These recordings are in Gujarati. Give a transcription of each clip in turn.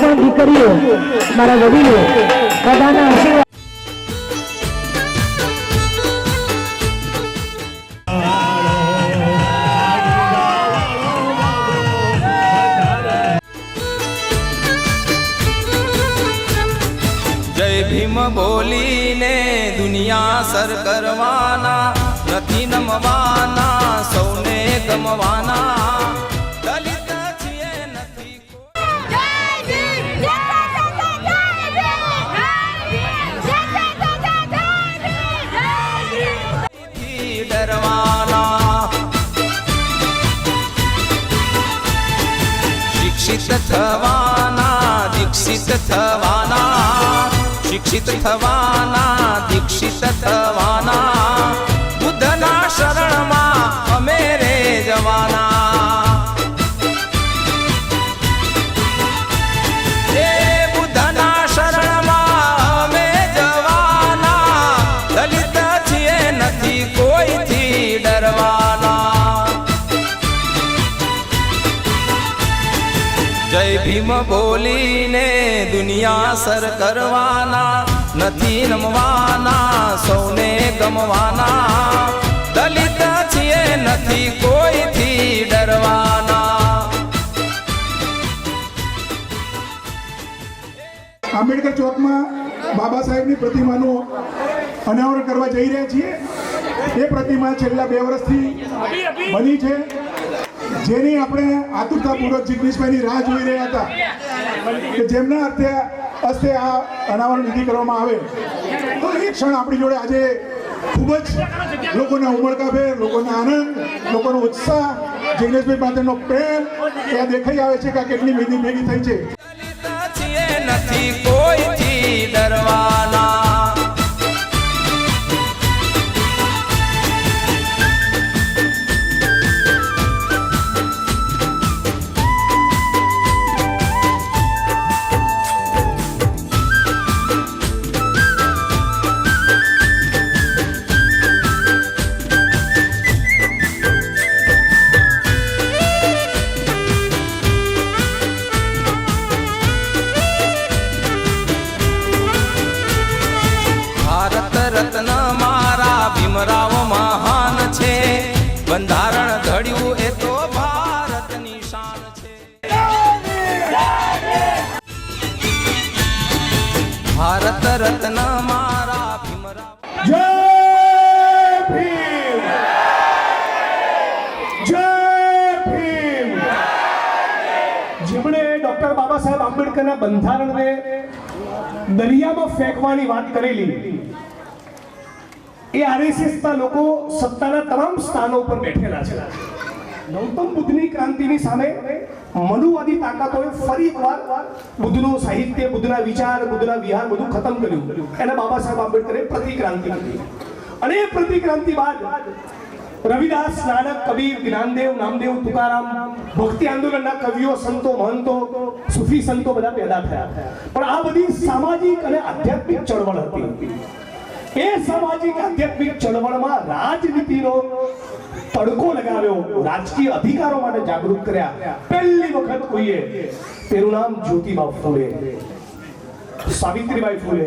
પણ દીકરીઓ, મારા વડીલો, બધાના આશીર્વાદ. ભીમ બોલીને દુનિયા સર કરવાના, નથી નમવાના, સૌને ગમવાના. શિક્ષિત થવાના દીક્ષિત થવાના શિક્ષિત થવાના દીક્ષિત થવાના દુનિયા સર કરવાના, નથી રમવાના, સૌને ગમવાના. દલિત છીએ, નથી કોઈથી ડરવાના. આંબેડકર ચોકમાં બાબા સાહેબની પ્રતિમાનું અનાવરણ કરવા જઈ રહ્યા છીએ. એ પ્રતિમા છેલ્લા બે વર્ષથી બની છે. જેની આપણે આતુરતાપૂર્વક જિગ્નેશભાઈની રાહ જોઈ રહ્યા હતા. કે જેમના હસ્તે હસ્તે આ અનાવરણ વિધિ કરવામાં આવે. તો એ ક્ષણ આપણી જોડે આજે ખૂબ જ લોકોના ઉમળકાભેર લોકોના આનંદ, લોકોનો ઉત્સાહ, જિગ્નેશભાઈ માટેનો પ્રેમ એ દેખાઈ આવે છે કે કેટલી ભેગી ભેગી થઈ છે. નથી કોઈ ડરવાના રત્ન મારા ભીમરા જય ભીમ. જય ભીમ. જેમણે ડોક્ટર બાબા સાહેબ આંબેડકરના બંધારણને દરિયામાં ફેંકવાની વાત કરેલી, એ આરએસએસના લોકો સત્તાના તમામ સ્થાનો ઉપર બેઠેલા છે. ગૌતમ બુદ્ધની ક્રાંતિની સામે મનુવાદી તાકાતોએ ફરી એકવાર બુદ્ધનું સાહિત્ય, બુદ્ધના વિચાર, બુદ્ધના વિહાર, બધું ખતમ કર્યું. એને બાબા સાહેબ આંબેડકરે પ્રતિક્રાંતિ કરી. અને એ પ્રતિક્રાંતિ બાદ રવિદાસ, નાનક, કબીર, જ્ઞાનદેવ, નામદેવ, તુકારામ, ભક્તિ આંદોલનના કવિઓ, સંતો, મહંતો, સુફી સંતો બધા પેદા થયા. પણ આ બધી સામાજિક અને આધ્યાત્મિક ચળવળ હતી. એ સામાજિક આધ્યાત્મિક ચળવળમાં રાજનીતિનો તડકો લગાવ્યો. રાજકીય અધિકારો માટે જાગૃત કર્યા. પહેલી વખત કોઈએ તેનું નામ જ્યોતિબા ફૂલે, સાવિત્રીબાઈ ફૂલે,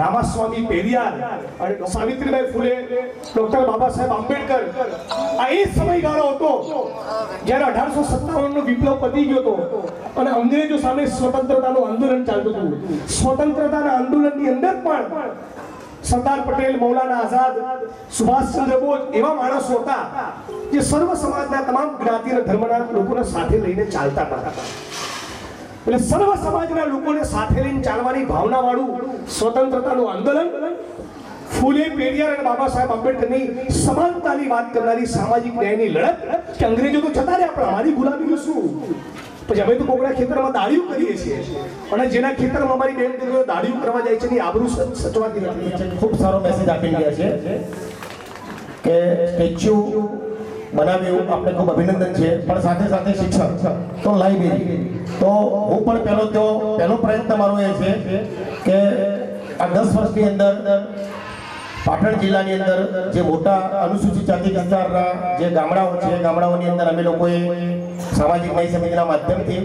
રામાસ્વામી પેરિયાર અને સાવિત્રીબાઈ ફૂલે, ડોક્ટર બાબા સાહેબ આંબેડકર. આ એ સમયગાળો હતો જ્યારે અઢારસો સત્તાવન નો વિપ્લવ પતી ગયો હતો અને અંગ્રેજો સામે સ્વતંત્રતાનું આંદોલન ચાલતું હતું. સ્વતંત્રતાના આંદોલનની અંદર પણ સરદાર પટેલ, મૌલાના આઝાદ સુભાષચંદ્ર બોઝ એવા માણસો હતા જે સર્વ સમાજના તમામ જ્ઞાતિ અને ધર્મના લોકોને સાથે લઈને ચાલતા હતા. એટલે સર્વ સમાજના લોકોને સાથે લઈને ચાલવાની ભાવના વાળું સ્વતંત્રતાનું આંદોલન ફૂલે, પેરિયાર અને બાબા સાહેબ આંબેડકરની સમાનતાની વાત કરનારી સામાજિક ન્યાયની લડત કે અંગ્રેજો તો જતા રહ્યા, પણ અમારી ગુલામીનું શું? પછી અમે તો કોકના ખેતરમાં દાળિયું કરીએ છીએ. અને જેના ખેતરમાં અમારી બેન દીકરીઓ દાળિયું કરવા જાય છે, એની આબરૂ સચ- સચવાતી નથી. ખૂબ સારો મેસેજ આપી ગયા છે કે સ્ટેચ્યુ બનાવ્યું આપણે ખૂબ અભિનંદન છે. પણ સાથે સાથે શિક્ષક તો લાઇબ્રેરી તો હું પણ પહેલો તો, પહેલો પ્રયત્ન મારો એ છે કે આ દસ વર્ષની અંદર પાટણ જિલ્લાની અંદર જે મોટા અનુસૂચિત જાતિ વિસ્તારના જે ગામડાઓ છે ગામડાઓની અંદર અમે લોકોએ સામાજિક ન્યાય સમિતિના માધ્યમથી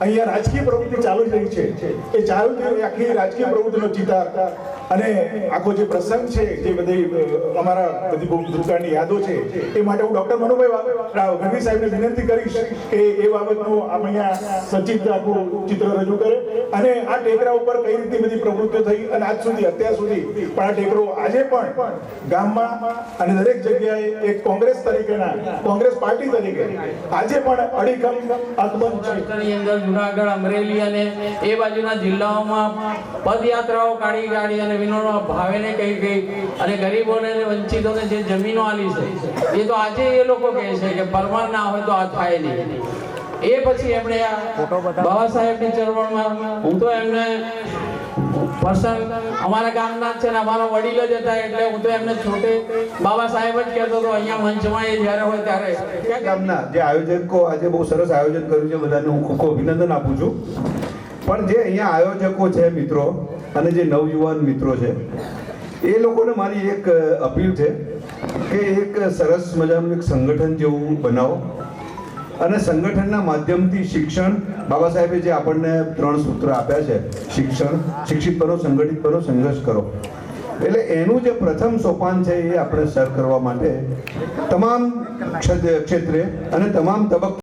અહીંયા રાજકીય પ્રવૃત્તિ ચાલુ જ રહી છે. એ ચાલુ થઈ આખી રાજકીય પ્રવૃત્તિનો ચિતાર અને આખો જે પ્રસંગ છે, જે બધી અમારા બધી ભૂતકાળની યાદો છે, એ માટે હું ડૉક્ટર મનુભાઈ ગઢવી સાહેબને વિનંતી કરીશ કે એ બાબતનું અહીંયા સચિત આખું ચિત્ર રજૂ કરે. અને આ ટેકરા ઉપર કઈ રીતની બધી પ્રવૃત્તિઓ થઈ અને આજ સુધી, અત્યાર સુધી પણ આ ટેકરો આજે પણ ગામમાં અને દરેક જગ્યાએ એક કોંગ્રેસ તરીકેના કોંગ્રેસ પાર્ટી તરીકે આજે પણ અડીખમ અકબંધ છે. અંદર જુનાગઢ અમરેલી અને એ બાજુના જિલ્લાઓમાં પદયાત્રાઓ કાઢી કાઢી અને વિનોદો ભાવેને કહી ગઈ અને ગરીબોને અને વંચિતોને જે જમીનો આલી છે એ તો આજે એ લોકો કહે છે કે પરમાર ના હોય તો આ થાય નહીં. એ પછી એમણે આ બાબા સાહેબની ચળવળમાં હું તો એમને પર્સન અમારા ગામના છે ને, અમારા વડીલો જ હતા, એટલે હું તો એમને છોટે બાબા સાહેબ જ કહેતો હતો, અહીંયા મંચમાં એ જ્યારે હોય ત્યારે. કે ગામના જે આયોજકો આજે બહુ સરસ આયોજન કર્યું છે, બધાને હું ખૂબ અભિનંદન આપું છું. પણ જે અહીંયા આયોજકો છે, મિત્રો, અને જે નવયુવાન મિત્રો છે, એ લોકોને મારી એક અપીલ છે કે એક સરસ મજાનું એક સંગઠન જેવું બનાવો. અને સંગઠનના માધ્યમથી શિક્ષણ, બાબા સાહેબે જે આપણને ત્રણ સૂત્ર આપ્યા છે, શિક્ષણ, શિક્ષિત કરો, સંગઠિત કરો, સંઘર્ષ કરો. એટલે એનું જે પ્રથમ સોપાન છે એ આપણે સર કરવા માટે તમામ ક્ષેત્રે અને તમામ તબક્કે